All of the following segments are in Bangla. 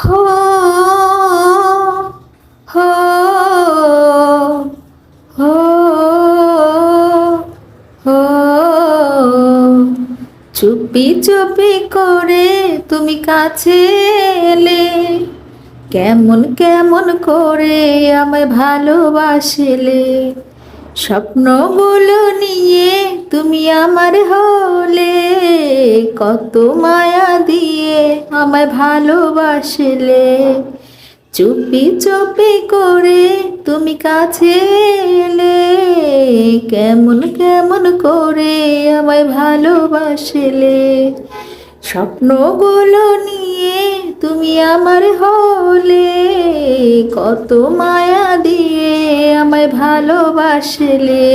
হো হো হো হো। চুপি চুপি করে তুমি কাছে এলে, কেমন কেমন করে আমায় ভালোবাসলে? স্বপ্নগুলো নিয়ে তুমি আমার হলে কত মায়া দিয়ে আমায় ভালোবাসলে। চুপি চুপি করে তুমি কাছে এলে, কেমন কেমন করে আমায় ভালোবাসলে। স্বপ্নগুলো নিয়ে তুমি আমার হলে, কত মায়া দিয়ে আমায় ভালোবাসলে।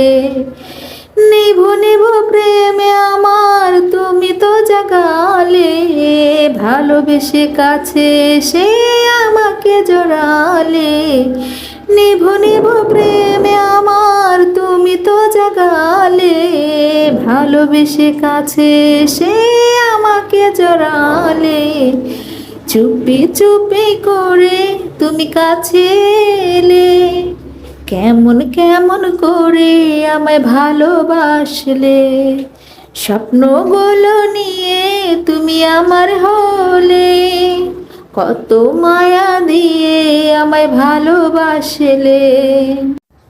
নিভ নিভ প্রেমে আমার ভালোবেসে কাছে সে আমাকে জড়ালে। নিভ নিভ প্রেমে আমার তুমি তো জাগালে। ভালোবেসে কাছে সে আমাকে জড়ালে। চুপি চুপি করে তুমি কাছে এলে। কেমন কেমন করে আমায় ভালোবাসলে। স্বপ্নগুলো নিয়ে তুমি আমার হলে কত মায়া দিয়ে আমায় ভালোবাসলে।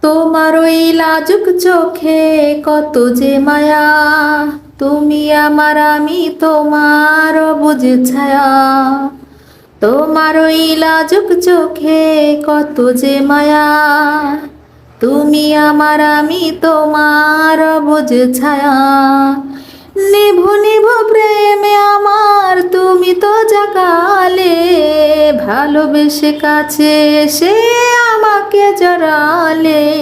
তোমার ওই লাজুক চোখে কত যে মায়া, তুমি আমার, আমি তোমার বুঝে ছায়া। তোমার ওই লাজুক চোখে কত যে মায়া, তুমি আমার, আমি তোমার বুঝে ছায়া। নিভু নিভু প্রেমে আমার তুমি ভালোবেসে কাছে এসে আমাকে জড়ালে।